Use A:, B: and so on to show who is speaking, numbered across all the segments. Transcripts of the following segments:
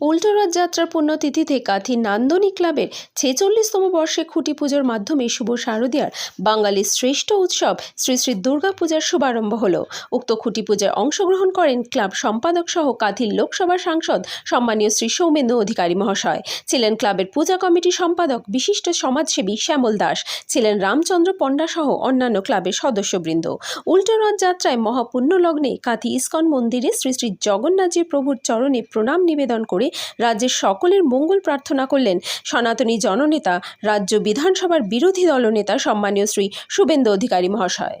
A: উল্টোরথ যাত্রার পুণ্যতিথিতে কাথি নান্দনী ক্লাবের ছেচল্লিশতম বর্ষে খুঁটি পুজোর মাধ্যমে শুভ শারদীয়ার বাঙালির শ্রেষ্ঠ উৎসব শ্রী শ্রী দুর্গাপূজার শুভারম্ভ হল। উক্ত খুঁটি পূজায় অংশগ্রহণ করেন ক্লাব সম্পাদক সহ কাথির লোকসভা সাংসদ সম্মানীয় শ্রী সৌমেন্দ্র অধিকারী মহাশয়। ছিলেন ক্লাবের পূজা কমিটি সম্পাদক বিশিষ্ট সমাজসেবী শ্যামল দাস। ছিলেন রামচন্দ্র পণ্ডা সহ অন্যান্য ক্লাবের সদস্যবৃন্দ। উল্টোরথ যাত্রায় মহাপুণ্য লগ্নে কাথি ইস্কন মন্দিরে শ্রী শ্রী জগন্নাথজি প্রভুর চরণে প্রণাম নিবেদন করে রাজ্যের সকলের মঙ্গল প্রার্থনা করলেন সনাতনী জননেতা, রাজ্য বিধানসভার বিরোধী দলনেতা সম্মানীয় শ্রী শুভেন্দু অধিকারী মহাশয়।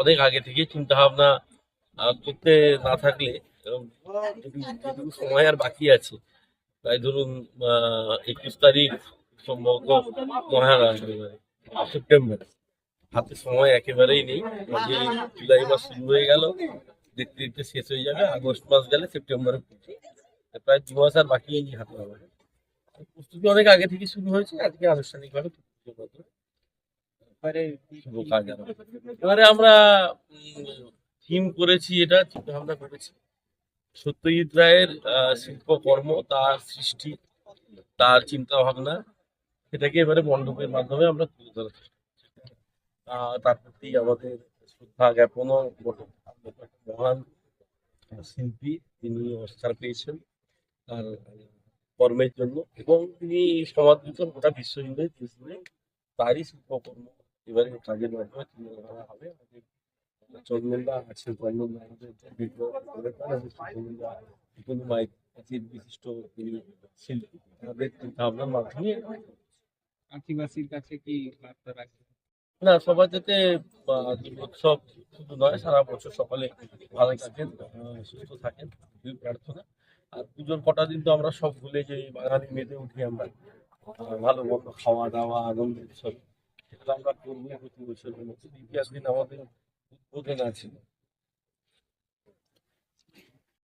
B: অনেক আগে থেকে চিন্তা ভাবনা করতে না থাকলে সময় আর বাকি আছে, তাই ধরুন একুশ তারিখ সম্ভবত মহারা সেপ্টেম্বর। হাতে সময় একেবারেই নেই যে জুলাই মাস শুরু হয়ে গেল, দেখতে দেখতে শেষ হয়ে যাবে, আগস্ট মাস গেলে সেপ্টেম্বরে প্রায় দু মাস আর বাকি হাতে। আমার প্রস্তুতি অনেক আগে থেকে শুরু হয়েছে, আজকে আনুষ্ঠানিকভাবে এবারে আমরা থিম করেছি এটা চিন্তা ভাবনা করেছি। সত্যজিৎ রায়ের শিল্পকর্ম তার সৃষ্টি তার চিন্তা ভাবনা সেটাকে এবারে মণ্ডপের মাধ্যমে আমরা তুলে ধরার। তার প্রতি আমাদের শ্রদ্ধা জ্ঞাপনও মহান শিল্পী তিনি অস্কার পেয়েছেন তার কর্মের জন্য। এবং তিনি সমাদৃত গোটা বিশ্ব জুড়ে দেশ জুড়ে তারই শিল্পকর্ম। এবারে কাজের মাধ্যমে তুলে ধরা হবে। চন্দনদা আছেন চন্দনদা আমাদের মাইক বিশিষ্ট শিল্পী তাদের ভাবনার মাধ্যমে
C: আদিবাসীর কাছে কি বার্তা রাখবে
B: না সবার যাতে দুর্গোৎসব শুধু নয় সারা বছর সকলে ভালো থাকেন সুস্থ থাকেন প্রার্থনা। আর পুজোর কটা দিন তো আমরা সব ভুলে যে বাঙালি মেতে উঠি আমরা। ভালো মন্দ খাওয়া দাওয়া আনন্দ উৎসব সেটা আমরা করব প্রতি বছর ইতিহাস দিন আমাদের উদ্বোধন আছে।